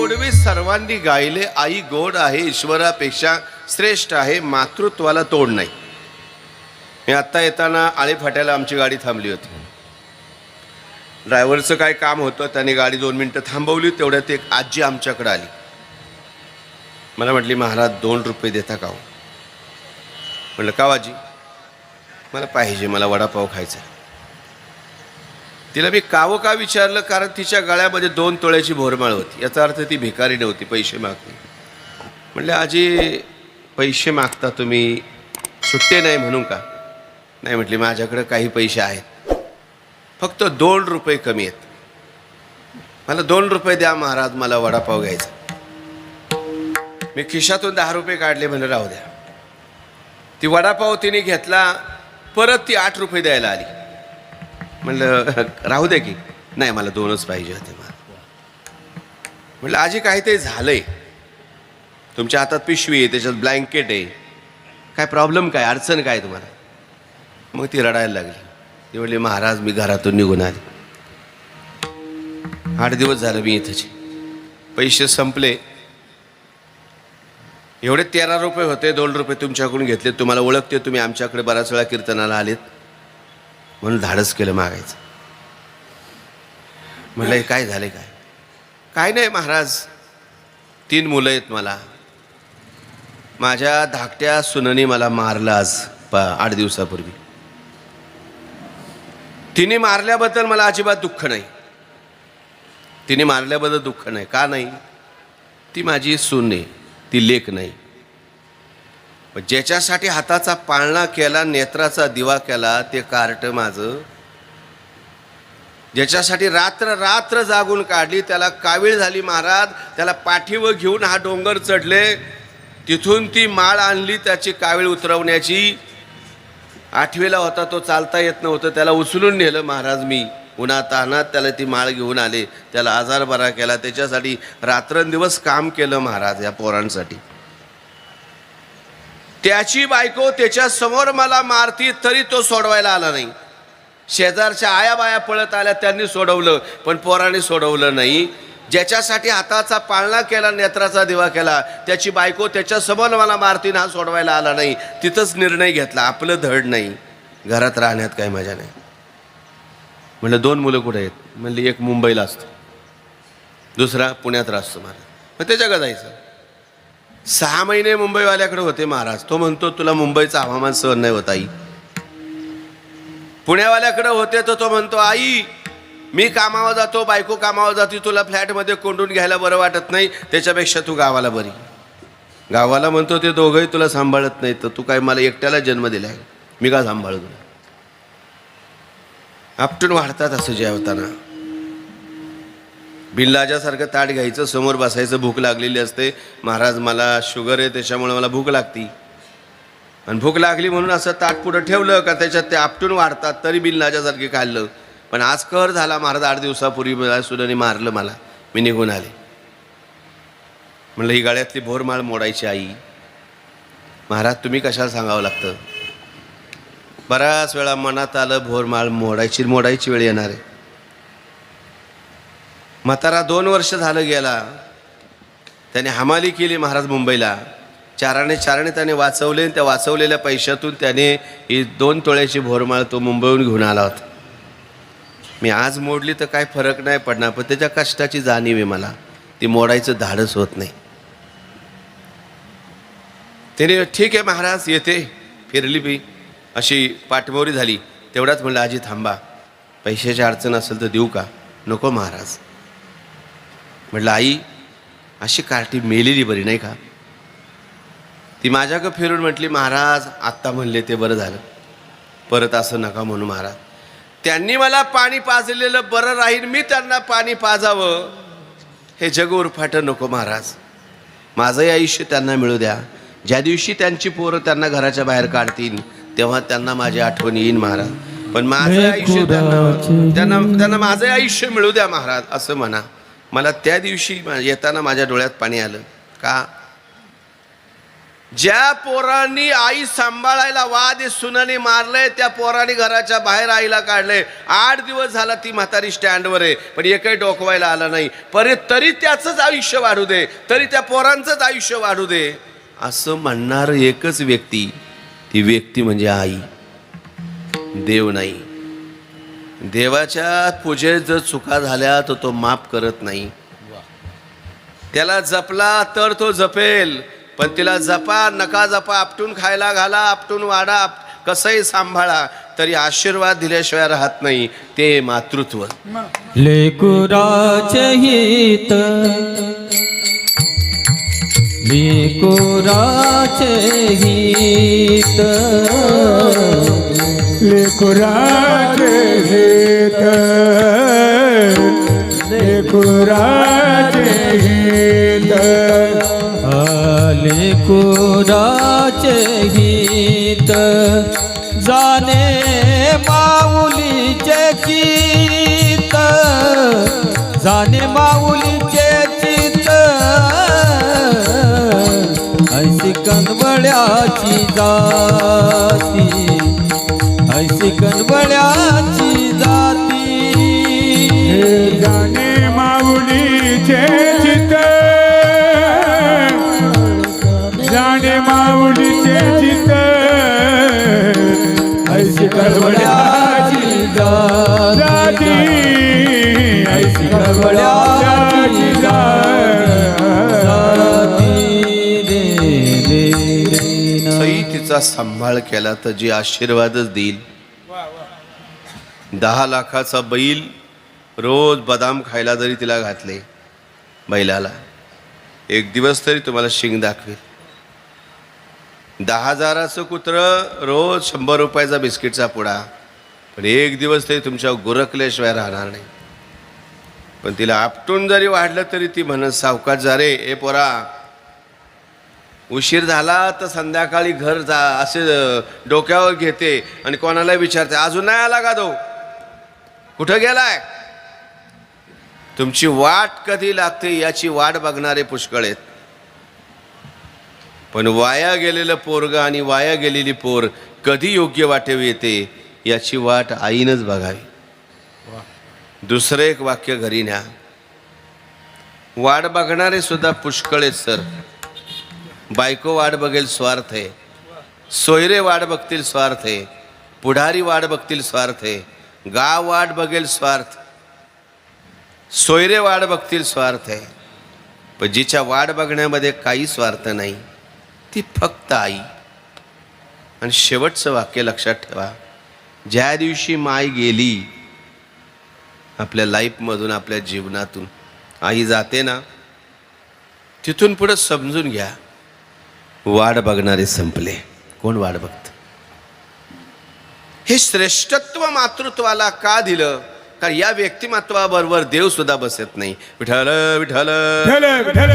गोडवे सर्वांनी गायले. आई गोड आहे ईश्वरापेक्षा श्रेष्ठ आहे मातृत्वाला तोड नाही. मी आत्ता येताना आळेफाट्याला आमची गाडी थांबली होती. ड्रायव्हरचं काय काम होतं त्याने गाडी दोन मिनटं थांबवली तेवढ्यात एक आजी आमच्याकडे आली. मला म्हटली महाराज दोन रुपये देता का हो? म्हटलं का हो आजी? मला पाहिजे मला वडापाव खायचा आहे. तिला मी कावं का विचारलं? कारण तिच्या गळ्यामध्ये दोन तोळ्याची भोरमाळ होती. याचा अर्थ ती भिकारी नव्हती पैसे मागते म्हणले आजी पैसे मागता तुम्ही? सुट्टे नाही म्हणून का? नाही म्हटली माझ्याकडं काही पैसे आहेत. फक्त दोन रुपये कमी आहेत. मला दोन रुपये द्या महाराज मला वडापाव घ्यायचा. मी खिशातून दहा रुपये काढले म्हणलं राहू द्या. ती वडापाव तिने घेतला परत ती आठ रुपये द्यायला आली. म्हणलं राहू द्या की. नाही मला दोनच पाहिजे होते मला म्हणलं आजी काहीतरी झालंय. तुमच्या हातात पिशवी आहे त्याच्यात ब्लँकेट आहे. काय प्रॉब्लेम काय अडचण काय तुम्हाला? मग ती रडायला लागली. ती म्हणली महाराज मी घरातून निघून आले. आठ दिवस झालं मी इथंच पैसे संपले. एवढे तेरा रुपये होते दोन रुपये तुमच्याकडून घेतले. तुम्हाला ओळखते तुम्ही आमच्याकडे बऱ्याच वेळा कीर्तनाला आलेत. म्हणून धाडस केलं मागायचं. म्हटलं हे काय झाले काय? काय नाही महाराज. तीन मुलं आहेत मला. माझ्या धाकट्या सुननी मला मारलं आज प आठ दिवसापूर्वी. तिने मारल्याबद्दल मला अजिबात दुःख नाही. तिने मारल्याबद्दल दुःख नाही. का नाही? ती माझी सून आहे. ती लेख नाही. ज्याच्यासाठी हाताचा पाळणा केला नेत्राचा दिवा केला ते कार्ट माझं. ज्याच्यासाठी रात्र रात्र जागून काढली त्याला कावीळ झाली महाराज त्याला पाठीवर घेऊन हा डोंगर चढले. तिथून ती माळ आणली त्याची कावीळ उतरवण्याची. आठवीला होता तो चालता येत नव्हतं त्याला उचलून नेलं महाराज मी. उन्हा तानात त्याला ती माळ घेऊन आले त्याला आजार बरा केला त्याच्यासाठी रात्रंदिवस काम केलं महाराज या पोरांसाठी. त्याची बायको त्याच्यासमोर मला मारती तरी तो सोडवायला आला नाही. शेजारच्या आया बाया पळत आल्या त्यांनी सोडवलं पण पोराने सोडवलं नाही. ज्याच्यासाठी हाताचा पाळणा केला नेत्राचा दिवा केला त्याची बायको त्याच्यासमोर मला मारतीन हा सोडवायला आला नाही. तिथंच निर्णय घेतला आपलं धड नाही. घरात राहण्यात काही मजा नाही. म्हणलं दोन मुलं कुठे आहेत? म्हणली एक मुंबईला असतं. दुसरा पुण्यात राहतो मला मग त्याच्याकडे जायचं. सहा महिने मुंबईवाल्याकडे होते महाराज. तो म्हणतो तुला मुंबईचं हवामान सहन नाही होत आई. पुण्यावाल्याकडे होते तर तो म्हणतो आई मी कामावर जातो बायको कामावर जाते तुला फ्लॅटमध्ये कोंडून घ्यायला बरं वाटत नाही त्याच्यापेक्षा तू गावाला बरी. गावाला म्हणतो ते दोघंही तुला सांभाळत नाही तर तू काय मला एकट्याला जन्म दिलाय मी का सांभाळू तुला? आपटून वाढतात असं जेवताना. भिल्लाच्यासारखं ताट घ्यायचं समोर बसायचं भूक लागलेली असते. महाराज मला शुगर आहे त्याच्यामुळे मला भूक लागती. आणि भूक लागली म्हणून असं ताट पुढं ठेवलं का त्याच्यात ते आपटून वाढतात तरी बिल्लाच्यासारखे खाल्लं. पण आज कर झाला महाराज आठ दिवसापूर्वी मला सुनाने मारलं मला. मी निघून आले. म्हणलं ही गाळ्यातली भोरमाळ मोडायची आई. महाराज तुम्ही कशाला सांगावं लागतं? बऱ्याच वेळा मनात आलं भोरमाळ मोडायची मोडायची वेळ येणार आहे. म्हातारा दोन वर्ष झालं गेला. त्याने हमाली केली महाराज मुंबईला. चाराने चाराने त्याने वाचवले आणि त्या वाचवलेल्या पैशातून त्याने ही दोन तोळ्याची भोरमाळ तो मुंबईहून घेऊन आला होता. मी आज मोडली तर काय फरक नाही पडणार पण त्याच्या कष्टाची जाणीव आहे मला. ती मोडायचं धाडस होत नाही. त्याने ठीक आहे महाराज येते. फिरली बी अशी पाठमोरी झाली. तेवढाच म्हणलं आजी थांबा. पैशाची अडचण असेल तर देऊ का? नको महाराज. म्हटलं आई अशी कार्टी मेलेली बरी नाही का? ती माझ्याकडं फिरून म्हटली महाराज आत्ता म्हणले ते बरं झालं. परत असं नका म्हणू महाराज. त्यांनी मला पाणी पाजलेलं बरं राहील मी त्यांना पाणी पाजावं. हे जग उरफाटं नको महाराज. माझंही आयुष्य त्यांना मिळू द्या. ज्या दिवशी त्यांची पोरं त्यांना घराच्या बाहेर काढतील तेव्हा त्यांना माझी आठवण येईन महाराज. पण माझं आयुष्य त्यांना त्यांना त्यांना माझं आयुष्य मिळू द्या महाराज असं म्हणा. मला त्या दिवशी येताना माझ्या डोळ्यात पाणी आलं. का? ज्या पोरांनी आई सांभाळायला वाद सुनाने मारलंय त्या पोरांनी घराच्या बाहेर आईला काढलंय. आठ दिवस झाला ती म्हातारी स्टँडवर आहे पण एकही डोकवायला आला नाही. परे तरी त्याचंच आयुष्य वाढू दे तरी त्या पोरांचंच आयुष्य वाढू दे. असं म्हणणार एकच व्यक्ती ती व्यक्ती म्हणजे आई. देव नाही. देवाच्या पूजेत जर चुका झाल्या तर तो माफ करत नाही. त्याला जपला तर तो जपेल पण तिला जपा नका जपा आपटून खायला घाला आपटून वाडा कसंही सांभाळा तरी आशीर्वाद दिल्याशिवाय राहत नाही ते मातृत्व. लेकुराचे हित लेकुराचे हित लेकुराचे हित लेकुराचे हित. लेकुराचे हित. जाणे माऊलीचे चित. जाने माऊलीचे चित. ऐसी कनबळ्याची जाती. ऐसी कनबळ्याची माऊलीचे चित जाणे माऊलीचे चित ऐशी करवड्याची जाती. ऐशी करवड्याची सई तिचा सांभाळ केला तर जी आशीर्वादच देईल. दहा लाखाचा बैल रोज बदाम खायला जरी तिला घातले बैलाला एक दिवस तरी तुम्हाला शिंग दाखवेल. दहा हजाराचं कुत्रं रोज शंभर रुपयाचा बिस्किटचा पुडा. पण एक दिवस तरी तुमच्या गुरकल्याशिवाय राहणार नाही. पण तिला आपटून जरी वाढलं तरी ती म्हणत सावकाश जा रे ए पोरा. उशीर झाला तर संध्याकाळी घर जा असे डोक्यावर घेते आणि कोणाला विचारते अजून नाही आला का तो? कुठं गेलाय? तुमची वाट कधी लागते याची वाट बघणारे पुष्कळ आहेत. पण वाया गेलेलं पोरग आणि वाया गेलेली पोर कधी योग्य वाटेव येते याची वाट आईनच बघावी. दुसरं एक वाक्य घरी न्या. वाट बघणारे सुद्धा पुष्कळ आहेत सर. बायको वाट बघेल स्वार्थ आहे. सोयरे वाट बघतील स्वार्थ आहे. पुढारी वाट बघतील स्वार्थ आहे. गाव वाट बघेल स्वार्थ सोयरे वाट बघतील स्वार्थ आहे. पण जिच्या वाट बघण्यामध्ये काही स्वार्थ नाही ती फक्त आई. आणि शेवटचं वाक्य लक्षात ठेवा ज्या दिवशी माय गेली आपल्या लाईफमधून आपल्या जीवनातून आई जाते ना तिथून पुढं समजून घ्या वाट बघणारे संपले. कोण वाट बघत? हे श्रेष्ठत्व मातृत्वाला का दिलं? कारण या व्यक्तिमत्वाबरोबर देव सुद्धा बसत नाही. विठ्ठल विठ्ठल. विठ्ठल